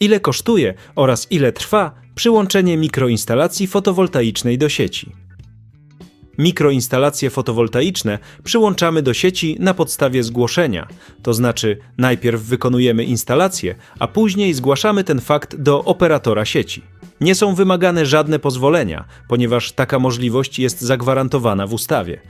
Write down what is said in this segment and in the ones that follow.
ile kosztuje oraz ile trwa przyłączenie mikroinstalacji fotowoltaicznej do sieci. Mikroinstalacje fotowoltaiczne przyłączamy do sieci na podstawie zgłoszenia, to znaczy najpierw wykonujemy instalację, a później zgłaszamy ten fakt do operatora sieci. Nie są wymagane żadne pozwolenia, ponieważ taka możliwość jest zagwarantowana w ustawie.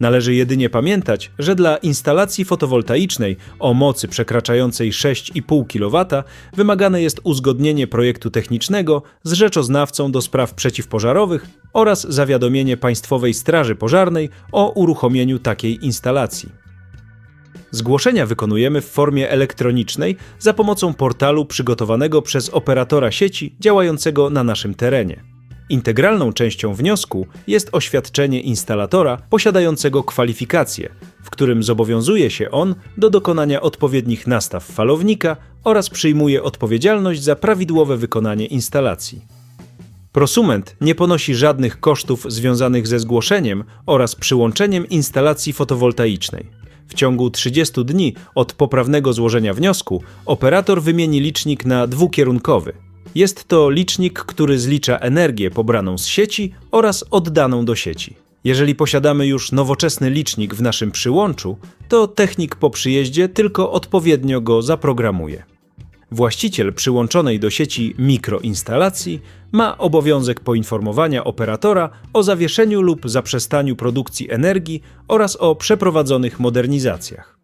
Należy jedynie pamiętać, że dla instalacji fotowoltaicznej o mocy przekraczającej 6,5 kW wymagane jest uzgodnienie projektu technicznego z rzeczoznawcą do spraw przeciwpożarowych oraz zawiadomienie Państwowej Straży Pożarnej o uruchomieniu takiej instalacji. Zgłoszenia wykonujemy w formie elektronicznej za pomocą portalu przygotowanego przez operatora sieci działającego na naszym terenie. Integralną częścią wniosku jest oświadczenie instalatora posiadającego kwalifikacje, w którym zobowiązuje się on do dokonania odpowiednich nastaw falownika oraz przyjmuje odpowiedzialność za prawidłowe wykonanie instalacji. Prosument nie ponosi żadnych kosztów związanych ze zgłoszeniem oraz przyłączeniem instalacji fotowoltaicznej. W ciągu 30 dni od poprawnego złożenia wniosku operator wymieni licznik na dwukierunkowy. Jest to licznik, który zlicza energię pobraną z sieci oraz oddaną do sieci. Jeżeli posiadamy już nowoczesny licznik w naszym przyłączu, to technik po przyjeździe tylko odpowiednio go zaprogramuje. Właściciel przyłączonej do sieci mikroinstalacji ma obowiązek poinformowania operatora o zawieszeniu lub zaprzestaniu produkcji energii oraz o przeprowadzonych modernizacjach.